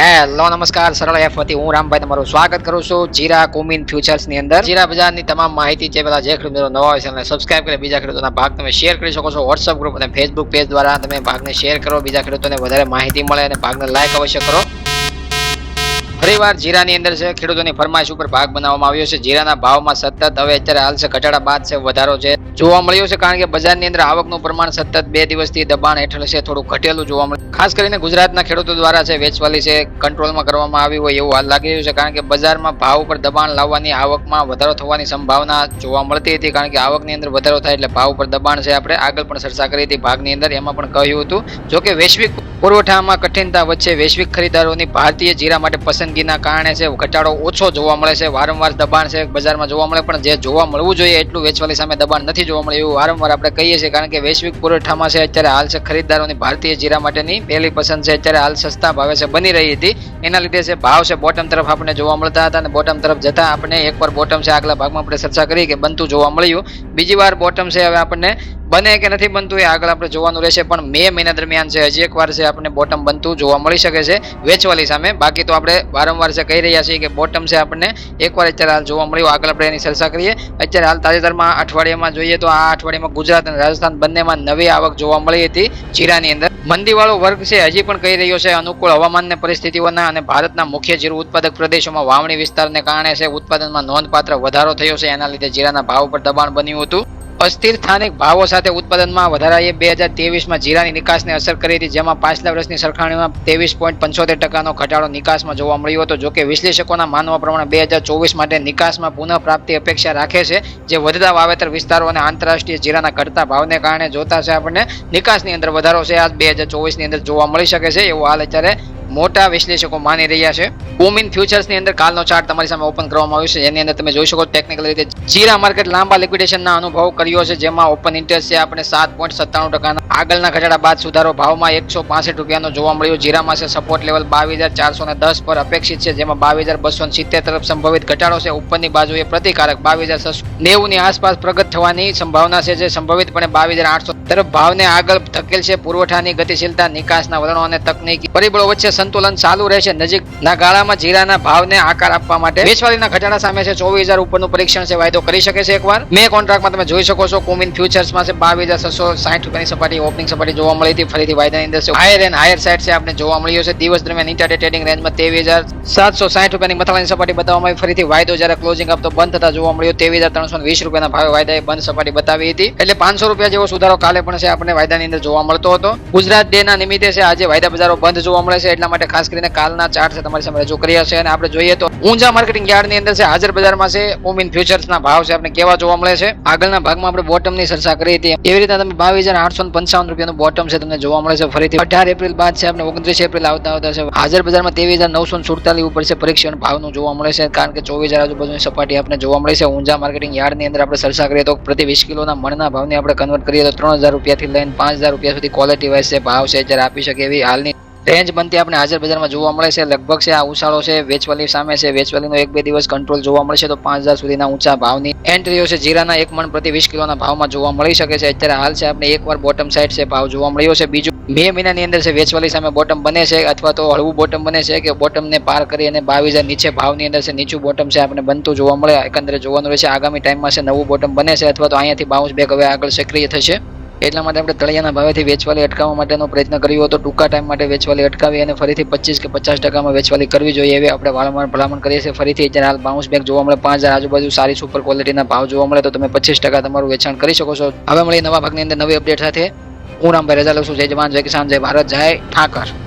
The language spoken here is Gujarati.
હેલો, નમસ્કાર, સરળ એફ વતી હું રામભાઈ તમારું સ્વાગત કરું છું જીરા કોમિન ફ્યુચર્સની અંદર. જીરા બજારની તમામ માહિતી જે પેલા જે ખેડૂત નવા હોય છે અને સબસ્ક્રાઇબ કરી, બીજા ખેડૂતોના ભાગ તમે શેર કરી શકો છો. વોટ્સઅપ ગ્રુપ અને ફેસબુક પેજ દ્વારા તમે ભાગને શેર કરો, બીજા ખેડૂતોને વધારે માહિતી મળે અને ભાગને લાઈક અવશ્ય કરો. ફરીવાર જીરાની અંદર છે, ખેડૂતોની ફરમાઈશ ઉપર ભાગ બનાવવામાં આવ્યો છે. જીરાના ભાવમાં સતત હવે અત્યારે હાલ છે, ઘટાડા બાદ છે, વધારો છે. જોવા મળ્યો છે કારણ કે બજારની અંદર આવકનું પ્રમાણ સતત બે દિવસથી દબાણ હેઠળ છે, થોડું ઘટેલું જોવા મળ્યું. ખાસ કરીને ગુજરાતના ખેડૂતો દ્વારા છે, વેચવાલી છે, કંટ્રોલમાં કરવામાં આવી હોય એવું હાલ લાગી રહ્યું છે કારણ કે બજારમાં ભાવ ઉપર દબાણ લાવવાની આવકમાં વધારો થવાની સંભાવના જોવા મળતી હતી કારણ કે આવકની અંદર વધારો થાય એટલે ભાવ ઉપર દબાણ છે આપણે આગળ પણ ચર્ચા કરી હતી ભાગની અંદર, એમાં પણ કહ્યું હતું. જો કે વૈશ્વિક પુરવઠામાં કઠિનતા વચ્ચે વૈશ્વિક ખરીદારોની ભારતીય જીરા માટે પસંદગીના કારણે છે, ઘટાડો ઓછો જોવા મળે છે, વારંવાર દબાણ છે, બજારમાં જોવા મળે, પણ જે જોવા મળવું જોઈએ એટલું વેચવાલી સામે દબાણ નથી જોવા મળે એવું વારંવાર આપણે કહીએ છીએ, કારણ કે વૈશ્વિક પુરવઠામાં છે, અત્યારે હાલ છે, ખરીદદારોની ભારતીય જીરા માટેની પહેલી પસંદ છે, અત્યારે હાલ સસ્તા ભાવે છે, બની રહી હતી. એના લીધે છે, ભાવ છે બોટમ તરફ આપણે જોવા મળતા હતા અને બોટમ તરફ જતા આપણે એકવાર બોટમ છે, આગલા ભાગમાં આપણે ચર્ચા કરી કે બનતું જોવા મળ્યું. બીજી વાર બોટમ છે, હવે આપણને બને કે નથી બનતું એ આગળ આપણે જોવાનું રહેશે. પણ મે મહિના દરમિયાન છે, હજી એક વાર છે, આપણને બોટમ બનતું જોવા મળી શકે છે, વેચવાલી સામે. બાકી તો આપણે વારંવાર છે, કહી રહ્યા છીએ કે બોટમ છે, આપણને એકવાર અત્યારે હાલ જોવા મળ્યું. આગળ આપણે એની ચર્ચા કરીએ. અત્યારે હાલ તાજેતરમાં અઠવાડિયામાં જોઈએ તો આ અઠવાડિયામાં ગુજરાત અને રાજસ્થાન બંનેમાં નવી આવક જોવા મળી હતી જીરાની અંદર. મંદીવાળો વર્ગ છે, હજી પણ કહી રહ્યો છે, અનુકૂળ હવામાનને પરિસ્થિતિઓના અને ભારતના મુખ્ય જીરું ઉત્પાદક પ્રદેશોમાં વાવણી વિસ્તારને કારણે છે, ઉત્પાદનમાં નોંધપાત્ર વધારો થયો છે. એના લીધે જીરાના ભાવ પર દબાણ બન્યું હતું. અસ્થિર સ્થાનિક ભાવો સાથે ઉત્પાદનમાં વધારાએ બે હજાર તેવીસમાં જીરાની નિકાસને અસર કરી હતી, જેમાં પાછલા વર્ષની સરખામણીમાં ત્રેવીસ પોઈન્ટ પંચોતેર ટકાનો ઘટાડો નિકાસમાં જોવા મળ્યો હતો. જોકે વિશ્લેષકોના માનવા પ્રમાણે બે હજાર ચોવીસ માટે નિકાસમાં પુનઃપ્રાપ્તિ અપેક્ષા રાખે છે, જે વધતા વાવેતર વિસ્તારો અને આંતરરાષ્ટ્રીય જીરાના ઘટતા ભાવને કારણે જોતા છે આપણને નિકાસની અંદર વધારો છે. આ બે હજાર ચોવીસની અંદર જોવા મળી શકે છે, એવું હાલ અત્યારે મોટા વિશ્લેષકો માની રહ્યા છે. કોમિન ફ્યુચર્સની અંદર કાલનો ચાર્ટ તમારી સામે ઓપન કરવામાં આવ્યો છે. જેની અંદર તમે જોઈ શકો ટેકનિકલ રીતે જીરા માર્કેટ લાંબા લિક્વિડેશનના અનુભવ કર્યો છે, જેમાં ઓપન ઇન્ટરેસ્ટ છે આપણે સાત પોઈન્ટ સત્તાણું ટકાના આગળના ઘટાડા બાદ સુધારો ભાવમાં એકસો પાસઠ રૂપિયાનો જોવા મળ્યો. જીરામાં છે સપોર્ટ લેવલ બાવીસ હજાર ચારસો ને દસ પર અપેક્ષિત છે, જેમાં બાવીસ હજાર બસો સિત્તેર તરફ સંભવિત ઘટાડો છે. ઉપરની બાજુએ પ્રતિકારક બાવીસ હજાર છસો નેવું ની આસપાસ પ્રગટ થવાની સંભાવના છે, જે સંભવિતપણે બાવીસ હજાર આઠસો તરફ ભાવને આગળ ધકેલ છે પુરવઠાની ગતિશીલતા, નિકાસના વલણો અને તકનીકી પરિબળો વચ્ચે સંતુલન ચાલુ રહેશે. નજીકના ગાળામાં જીરાના ભાવને આકાર આપવા માટે વેચવાલીના ઘટાડા સામે છે. ચોવીસ હજાર ઉપરનું પરીક્ષણ છે, વાયદો કરી શકે છે એકવાર. મે કોન્ટ્રાક્ટમાં તમે જોઈ શકો છો, કોમિન ફ્યુચર્સમાં છે બાવીસ હજાર છસો સાઠ રૂપિયાની સપાટી ઓપનિંગ સપાટી જોવા મળી હતી. ફરીથી વાયદાની અંદર હાયર એન્ડ હાયર સાઇડ છે આપણે જોવા મળ્યો છે દિવસ દરમિયાન ઇન્ટરડે ટ્રેડિંગ રેન્જમાં તેવીસ હજાર સાતસો સાઠ રૂપિયાની મથાળાની સપાટી બતાવવામાં આવી. ફરીથી વાયદો જ્યારે ક્લોઝિંગ આપતો બંધ થતા જોવા મળ્યો. તેવીસ હજાર ત્રણસો વીસ રૂપિયાના ભાવે વાયદાએ બંધ સપાટી બતાવી હતી. એટલે પાંચસો રૂપિયા જેવો સુધારો કાલે પણ છે આપણે વાયદાની અંદર જોવા મળતો હતો. ગુજરાત ડે ના નિમિત્તે છે આજે વાયદા બજારો બંધ જોવા મળે છે. એટલા માટે ખાસ કરીને કાલના ચાર્ટ છે તમારી સામે રજૂ કર્યા છે. અને આપણે જોઈએ તો ઊંઝા માર્કેટિંગ યાર્ડની અંદર છે, હાજર બજારમાં છે કોમિન ફ્યુચર્સના ભાવ છે આપણે કેવા જોવા મળે છે. આગળના ભાગમાં આપણે બોટમની ચર્ચા કરી હતી. એવી રીતે તમે બાવીસ હજાર આઠસો પંચાવન રૂપિયાનું બોટમ છે તમને જોવા મળે છે. ફરીથી અઢાર એપ્રિલ બાદ છે આપણે ઓગણત્રીસ એપ્રિલ આવતા આવતા છે. હાજર બજારમાં ત્રેવીસ હજાર નવસો સુડતાલીસ ઉપર છે પરીક્ષણ ભાવનું જોવા મળે છે. કારણ કે ચોવીસ હજાર આજુબાજુની સપાટી આપણે જોવા મળે છે. ઊંઝા માર્કેટિંગ યાર્ડની અંદર આપણે ચર્ચા કરીએ તો પ્રતિ વીસ કિલોના મણના ભાવને આપણે કન્વર્ટ કરીએ તો ત્રણ હજાર રૂપિયાથી લઈને પાંચ હજાર રૂપિયા સુધી ક્વોલિટી વાઇઝ છે ભાવ છે જ્યારે આપી શકે એવી હાલની રેન્જ બનતી આપણે હાજર બજારમાં જોવા મળે છે. લગભગ છે આ ઉછાળો છે, વેચવાલી સામે છે. વેચવાલીનો એક બે દિવસ કંટ્રોલ જોવા મળશે તો પાંચ હજાર સુધીના ઊંચા ભાવની એન્ટ્રીઓ છે. જીરાના એક મણ પ્રતિ વીસ કિલોના ભાવમાં જોવા મળી શકે છે. અત્યારે હાલ છે આપણે એકવાર બોટમ સાઈડ છે ભાવ જોવા મળ્યો છે. બીજું મે મહિનાની અંદર છે વેચવાલી સામે બોટમ બને છે અથવા તો હળવું બોટમ બને છે કે બોટમને પાર કરી અને બાવીસ નીચે ભાવની અંદર છે નીચું બોટમ છે આપણે બનતું જોવા મળે. એકંદરે જોવાનું રહેશે. આગામી ટાઈમમાં છે નવું બોટમ બને છે અથવા તો અહીંયાથી બાઉન્સ બેક હવે આગળ સક્રિય થશે. એટલા માટે આપણે તળિયાના ભાવેથી વેચવાલી અટકાવવા માટેનો પ્રયત્ન કર્યો હતો. ટૂંકા ટાઈમ માટે વેચવાલી અટકાવી અને ફરીથી પચીસ કે પચાસ ટકામાં વેચવાલી કરવી જોઈએ એવી આપણે વારંવાર ભલામણ કરીએ છીએ. ફરીથી જ્યારે હાલ બાઉન્સ બેક જોવા મળે, પાંચ હજાર આજુબાજુ સારી સુપર ક્વોલિટીના ભાવ જોવા મળે તો તમે પચીસ ટકા તમારું વેચાણ કરી શકો છો. હવે મળીએ નવા ભાગની અંદર નવી અપડેટ સાથે. હું રામભાઈ રજા લઉં છું. જય જવાન, જય કિસાન, જય ભારત, જય ઠાકર.